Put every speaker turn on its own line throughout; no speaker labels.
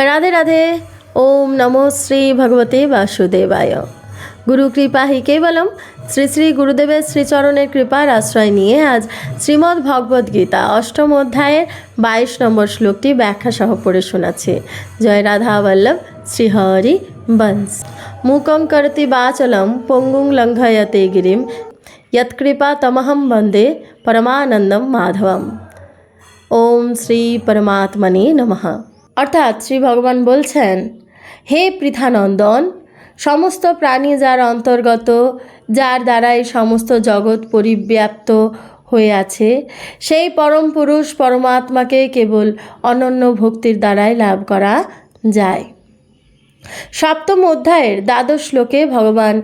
রাধে রাধে ওম নমো শ্রী ভগবতে বাসুদেবায় গুরু কৃপা হি কেবলম শ্রী শ্রী গুরুদেবের শ্রীচরণের কৃপার আশ্রয় নিয়ে আজ শ্রীমদ্ ভগবদ গীতা অষ্টম অধ্যায়ের বাইশ নম্বর শ্লোকটি ব্যাখ্যা সহ পড়ে শোনাচ্ছে জয় রাধা বল্লভ শ্রীহরি বংশ মুকং করতি বাচলম পঙ্গুং লঙ্ঘয়তে গিরিম यत्कृपा तमहं वन्दे পরমানন্দম মাধবম ওম শ্রী পরমাত্মনে নমঃ অর্থাৎ শ্রী ভগবান বলছেন, হে পৃথানন্দন, সমস্ত প্রাণী যার অন্তর্গত, যার দ্বারা এই সমস্ত জগৎ পরিব্যাপ্ত হয়ে আছে, সেই পরম পুরুষ পরমাত্মাকে কেবল অনন্য ভক্তির দ্বারাই লাভ করা যায়। সপ্তম অধ্যায়ের দ্বাদশ শ্লোকে ভগবান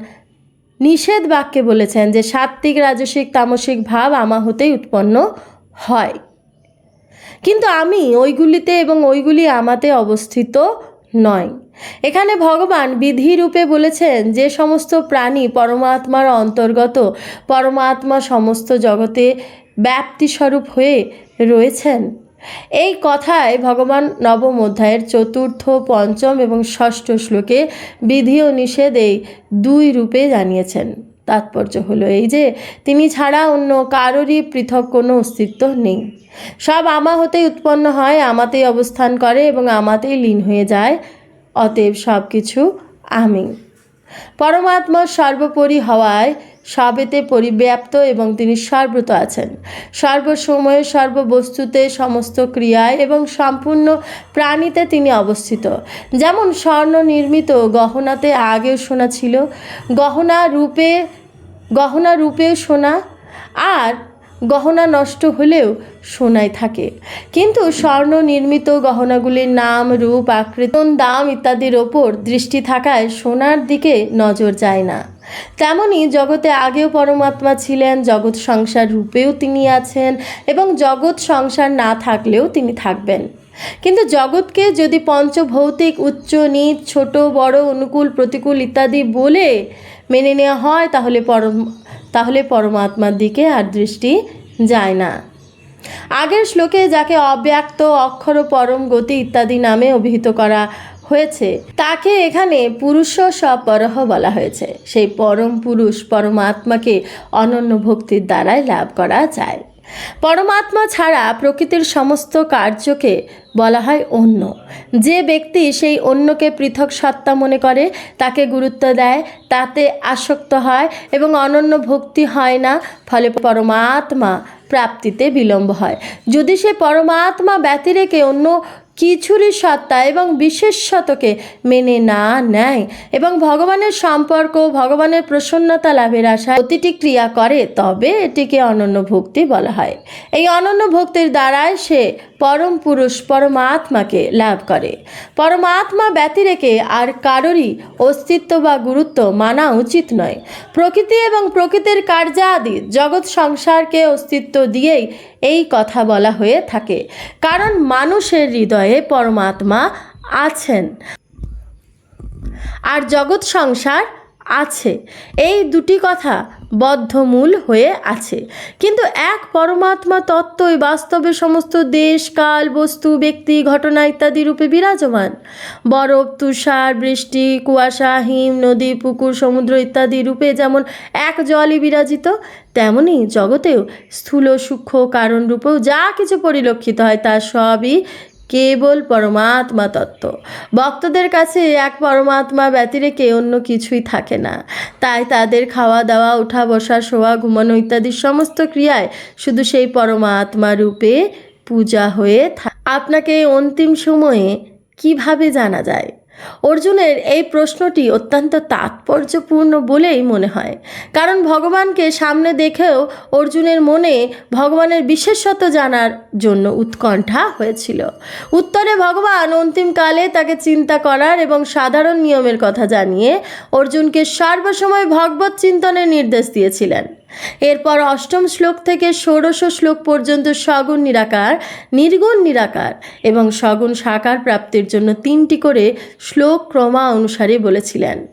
নিষেধ বাক্যে বলেছেন যে, সাত্ত্বিক, রাজসিক, তামসিক ভাব আমা হতেই উৎপন্ন হয়। কিন্তু আমি ওইগুলিতে এবং ওইগুলি আমাতে অবস্থিত নয়। এখানে ভগবান বিধি রূপে বলেছেন, যে সমস্ত প্রাণী পরমাত্মার অন্তর্গত, পরমাত্মা সমস্ত জগতে ব্যাপ্তিস্বরূপ হয়ে রয়েছেন। এই কথায় ভগবান নবম অধ্যায়ের চতুর্থ, পঞ্চম এবং ষষ্ঠ শ্লোকে বিধি ও নিষেধ এই দুই রূপে জানিয়েছেন। তাৎপর্য হলো এই যে, তিনি ছাড়া অন্য কারোরই পৃথক কোনো অস্তিত্ব নেই। সব আমা হতেই উৎপন্ন হয়, আমাতেই অবস্থান করে এবং আমাতেই লীন হয়ে যায়, অতএব সব কিছু আমি। পরমাত্মা সর্বোপরি হওয়ায় সবেতে পরিব্যাপ্ত এবং তিনি সর্বত আছেন। সর্বসময়ে সর্ববস্তুতে সমস্ত ক্রিয়ায় এবং সম্পূর্ণ প্রাণীতে তিনি অবস্থিত। যেমন স্বর্ণ নির্মিত গহনাতে আগেও শোনা ছিল, গহনা রূপে, গহনা রূপেও শোনা আর গহনা নষ্ট হলেও সোনায় থাকে। কিন্তু স্বর্ণ নির্মিত গহনাগুলির নাম, রূপ আকৃতি দাম ইত্যাদির ওপর দৃষ্টি থাকায় সোনার দিকে নজর যায় না। তেমনি জগতে আগেও পরমাত্মা ছিলেন, জগৎ সংসার রূপেও তিনি আছেন এবং জগৎ সংসার না থাকলেও তিনি থাকবেন। কিন্তু জগৎকে যদি পঞ্চভৌতিক, উচ্চ, নিচ, ছোট, বড়, অনুকূল, প্রতিকূল ইত্যাদি বলে মেনে নেওয়া হয়, তাহলে পরম তাহলে পরমাত্মার দিকে আর দৃষ্টি যায় না। আগের শ্লোকে যাকে অব্যক্ত অক্ষর, পরম গতি ইত্যাদি নামে অভিহিত করা হয়েছে, তাকে এখানে পুরুষ সপরহ বলা হয়েছে। সেই পরম পুরুষ পরমাত্মাকে অনন্য ভক্তির দ্বারাই লাভ করা যায়। পরমাত্মা ছাড়া প্রকৃতির সমস্ত কার্যকে বলা হয় অন্য। যে ব্যক্তি সেই অন্যকে পৃথক সত্তা মনে করে, তাকে গুরুত্ব দেয়, তাতে আসক্ত হয় এবং অনন্য ভক্তি হয় না, ফলে পরমাত্মা প্রাপ্তিতে বিলম্ব হয়। যদি সে পরমাত্মা ব্যতিরেকে অন্য কিছুরই সত্তা এবং বিশেষ শতকে মেনে না নেয়। এবং ভগবানের সম্পর্ক, ভগবানের প্রসন্নতা লাভের আশায় প্রতিটি ক্রিয়া করে, তবে এটিকে অনন্য ভক্তি বলা হয়। এই অনন্য ভক্তির দ্বারায় সে পরম পুরুষ পরমাত্মাকে লাভ করে। পরমাত্মা ব্যতিরেকে আর কারোরই অস্তিত্ব বা গুরুত্ব মানা উচিত নয়। প্রকৃতি এবং প্রকৃতির কার্যাদি জগৎ সংসারকে অস্তিত্ব দিয়েই এই কথা বলা হয়ে থাকে। কারণ মানুষের হৃদয়ে পরমাত্মা আছেন। আর জগৎ সংসার আছে। এই দুটি কথা বদ্ধমূল হয়ে আছে। কিন্তু এক পরমাত্মা তত্ত্বই বাস্তবে সমস্ত দেশ, কাল, বস্তু, ব্যক্তি, ঘটনা ইত্যাদি রূপে বিরাজমান। বরফ, তুষার, বৃষ্টি, কুয়াশা, হিম, নদী, পুকুর, সমুদ্র ইত্যাদি রূপে যেমন এক জলই বিরাজিত, তেমনি জগতেও স্থূল, সূক্ষ্ম কারণ রূপেও যা কিছু পরিলক্ষিত হয় তা সবই কেবল পরমাত্মা তত্ত্ব। ভক্তদের কাছে এক পরমাত্মা ব্যতিরেকে অন্য কিছুই থাকে না। তাই তাদের খাওয়া দাওয়া উঠা বসা শোয়া, ঘুমানো ইত্যাদি সমস্ত ক্রিয়ায় শুধু সেই পরমাত্মা রূপে পূজা হয়ে থাকে। আপনাকে অন্তিম সময়ে কীভাবে জানা যায়? অর্জুনের এই প্রশ্নটি অত্যন্ত তাৎপর্যপূর্ণ বলেই মনে হয়। কারণ ভগবানকে সামনে দেখেও অর্জুনের মনে ভগবানের বিশেষত্ব জানার জন্য উৎকণ্ঠা হয়েছিল। উত্তরে ভগবান অন্তিমকালে তাকে চিন্তা করার এবং সাধারণ নিয়মের কথা জানিয়ে অর্জুনকে সর্বসময় ভগবত চিন্তনের নির্দেশ দিয়েছিলেন। এরপর অষ্টম শ্লোক থেকে ষোড়শ শ্লোক পর্যন্ত সগুণ নিরাকার, নির্গুণ নিরাকার এবং সগুণ সাকার প্রাপ্তির জন্য তিনটি করে শ্লোক ক্রমা অনুসারে বলেছিলেন।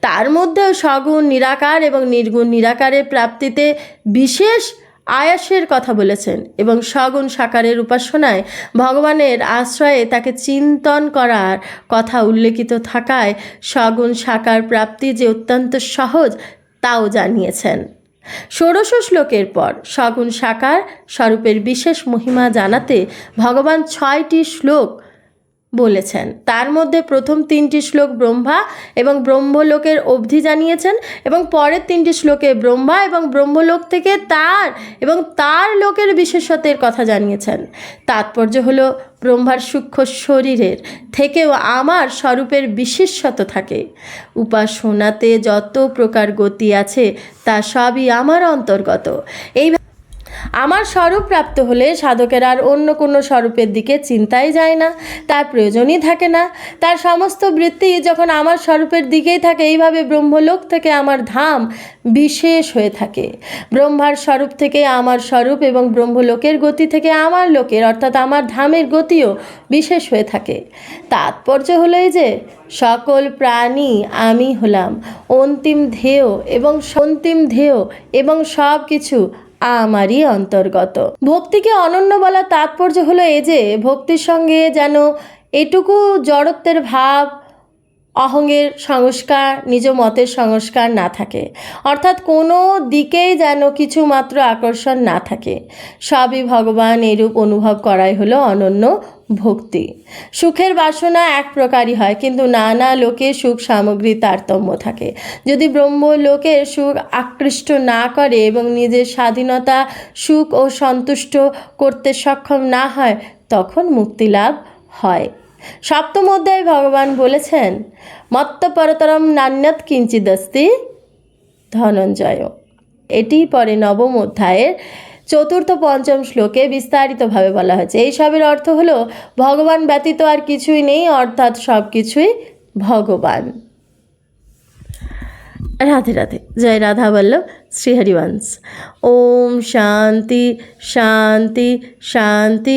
তার মধ্যেও সগুণ নিরাকার এবং নির্গুণ নিরাকারের প্রাপ্তিতে বিশেষ আয়াসের কথা বলেছেন এবং সগুণ সাকারের উপাসনায় ভগবানের আশ্রয়ে তাকে চিন্তন করার কথা উল্লেখিত থাকায় সগুণ সাকার প্রাপ্তি যে অত্যন্ত সহজ, তাও জানিয়েছেন। ষোড়শ শ্লোকের পর সগুণ সাকার স্বরূপের বিশেষ মহিমা জানাতে ভগবান ছয়টি শ্লোক বলেছেন। তার মধ্যে প্রথম তিনটি শ্লোক ব্রহ্মা এবং ব্রহ্মলোকের অবধি জানিয়েছেন এবং পরের তিনটি শ্লোকে ব্রহ্মা এবং ব্রহ্মলোক থেকে তার এবং তার লোকের বিশেষত্বের কথা জানিয়েছেন। তাৎপর্য হলো ব্রহ্মার সূক্ষ্ম শরীরের থেকেও আমার স্বরূপের বিশেষত্ব থাকে। উপাসনাতে যত প্রকার গতি আছে, তা সবই আমার অন্তর্গত। এই আমার স্বরূপ প্রাপ্ত হলে সাধকের আর অন্য কোনো স্বরূপের দিকে চিন্তাই যায় না, তার প্রয়োজনই থাকে না। তার সমস্ত বৃত্তি যখন আমার স্বরূপের দিকেই থাকে, এইভাবে ব্রহ্মলোক থেকে আমার ধাম বিশেষ হয়ে থাকে। ব্রহ্মার স্বরূপ থেকে আমার স্বরূপ এবং ব্রহ্মলোকের গতি থেকে আমার লোকের, অর্থাৎ আমার ধামের গতিও বিশেষ হয়ে থাকে। তাৎপর্য হলো এই যে, সকল প্রাণী আমি হলাম। অন্তিম ধেয় এবং অন্তিম ধেয় এবং সব কিছু আমারই অন্তর্গত। ভক্তিকে অনন্য বলা তাৎপর্য হলো এ যে, ভক্তির সঙ্গে যেন এটুকু জড়ত্বের ভাব অহংয়ের সংস্কার, নিজ মতের সংস্কার না থাকে। অর্থাৎ কোনো দিকেই যেন কিছু মাত্র আকর্ষণ না থাকে। সবই ভগবান এরূপ অনুভব করাই হলো অনন্য ভক্তি। সুখের বাসনা এক প্রকারই হয়, কিন্তু নানা লোকে সুখ সামগ্রী তারতম্য থাকে। যদি ব্রহ্ম লোকের সুখ আকৃষ্ট না করে এবং নিজের স্বাধীনতা, সুখ ও সন্তুষ্ট করতে সক্ষম না হয়, তখন মুক্তি লাভ হয়। সপ্তম অধ্যায়ে ভগবান বলেছেন, মত্তপরতরম নান্যত কিঞ্চিদস্তি ধনঞ্জয়। এটি পরে নবম অধ্যায়ের চতুর্থ পঞ্চম শ্লোকে বিস্তারিতভাবে বলা হয়েছে। এই সবের অর্থ হলো, ভগবান ব্যতীত আর কিছুই নেই, অর্থাৎ সব কিছুই ভগবান। রাধে রাধে। জয় রাধা বল্লভ, শ্রীহরিবংশ। ওম শান্তি শান্তি শান্তি।